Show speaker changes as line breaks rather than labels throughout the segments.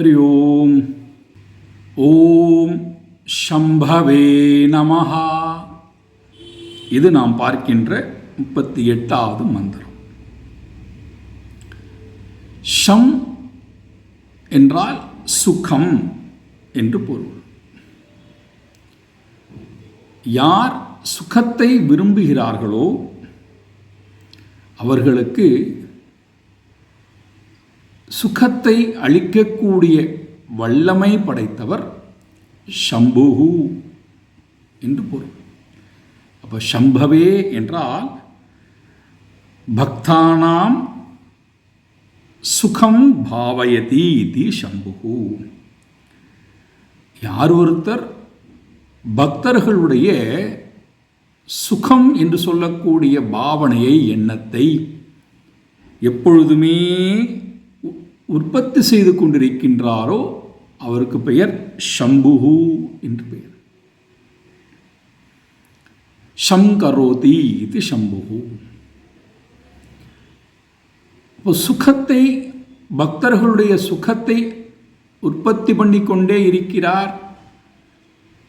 ஹரி ஓம் ஓம் சம்பவே நமஹா இது நாம் பார்க்கின்ற முப்பத்தி எட்டாவது மந்திரம். ஷம் என்றால் சுகம் என்று பொருள். யார் சுகத்தை விரும்புகிறார்களோ அவர்களுக்கு சுகத்தை அளிக்கக்கூடிய வல்லமை படைத்தவர் சம்புகு என்று பொருள். அப்போ ஷம்பவே என்றால் பக்தானாம் சுகம் பாவயதி இது சம்புகு யார் ஒருத்தர் பக்தர்களுடைய சுகம் என்று சொல்லக்கூடிய பாவனையை எண்ணத்தை எப்பொழுதுமே உற்பத்தி செய்து கொண்டிருக்கின்றாரோ அவருக்கு பெயர் ஷம்புகு என்று பெயர். ஷங்கரோதி இது ஷம்புகு இப்போ சுகத்தை பக்தர்களுடைய சுகத்தை உற்பத்தி பண்ணிக்கொண்டே இருக்கிறார்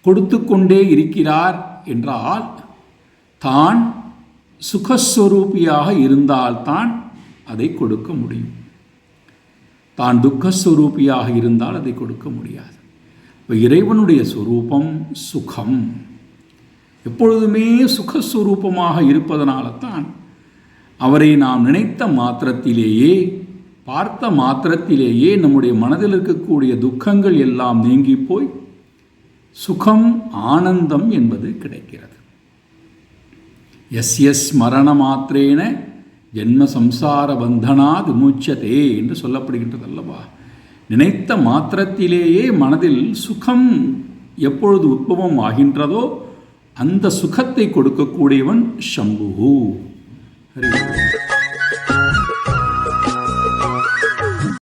கொடுத்து கொண்டே இருக்கிறார் என்றால் தான் சுகஸ்வரூபியாக இருந்தால்தான் அதை கொடுக்க முடியும். தான் துக்கஸ்வரூபியாக இருந்தால் அதை கொடுக்க முடியாது. இப்போ இறைவனுடைய சுரூபம் சுகம். எப்பொழுதுமே சுகஸ்வரூபமாக இருப்பதனால தான் அவரை நாம் நினைத்த மாத்திரத்திலேயே பார்த்த மாத்திரத்திலேயே நம்முடைய மனதில் இருக்கக்கூடிய துக்கங்கள் எல்லாம் நீங்கி போய் சுகம் ஆனந்தம் என்பது கிடைக்கிறது. எஸ் எஸ் மரண மாத்திரேன ஜென்ம சம்சார பந்தனா விமுச்சதே என்று சொல்லப்படுகின்றது அல்லவா நினைத்த மாத்திரத்திலேயே மனதில் சுகம் எப்பொழுது உற்பவம் ஆகின்றதோ அந்த சுகத்தை கொடுக்கக்கூடியவன் ஷம்புகு ஹரி